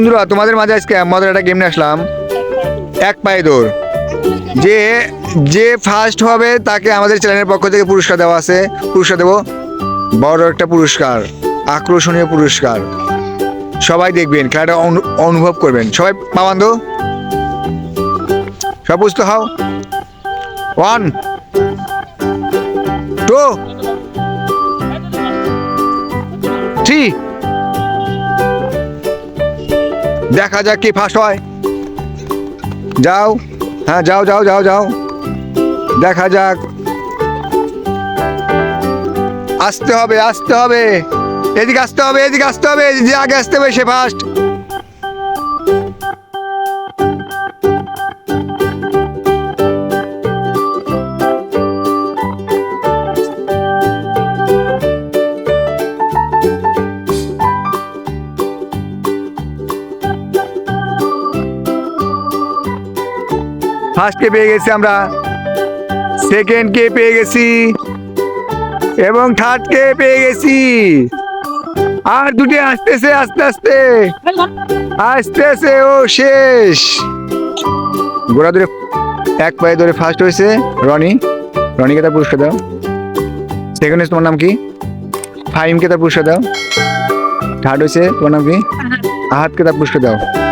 বন্ধুরা, তোমাদের মাঝে আজকে আমাদের একটা গেম নিয়ে আসলাম। এক পায়ে দৌড়। যে যে ফার্স্ট হবে, তাকে আমাদের চ্যানেলের পক্ষ থেকে পুরস্কার দেওয়া আছে। পুরস্কার দেবো? বড় একটা পুরস্কার, আকর্ষণীয় পুরস্কার। সবাই দেখবেন, খেলাটা অনু- অনুভব করবেন। সবাই পাবান্ধ সব বুঝতে হও। ওয়ান। টু। থ্রি। দেখা যাক কি ফাঁস হয়। যাও হ্যাঁ যাও যাও যাও যাও। দেখা যাক। আসতে হবে আসতে হবে। এদিকে আসতে হবে, এদিকে আসতে হবে যে আগে আসতে হবে সে ফার্স্ট ফার্স্টকে পেয়ে গেছি আমরা। সেকেন্ডকে পেয়ে গেছি। এবং থার্ডকে পেয়ে গেছি। আর দুটি আসতেছে, আস্তে আস্তে। আসতেছে, ও শেষ। গোড়া ধরে এক পায়ে ধরে ফার্স্ট হয়েছে। রনি, রনিকে তার পুরস্কার দাও। সেকেন্ড হয়েছে, তোমার নাম কি? ফাইমকে তার পুরস্কার দাও। থার্ড হয়েছে, তোমার নাম কি? আহাতকে তার পুরস্কার দাও।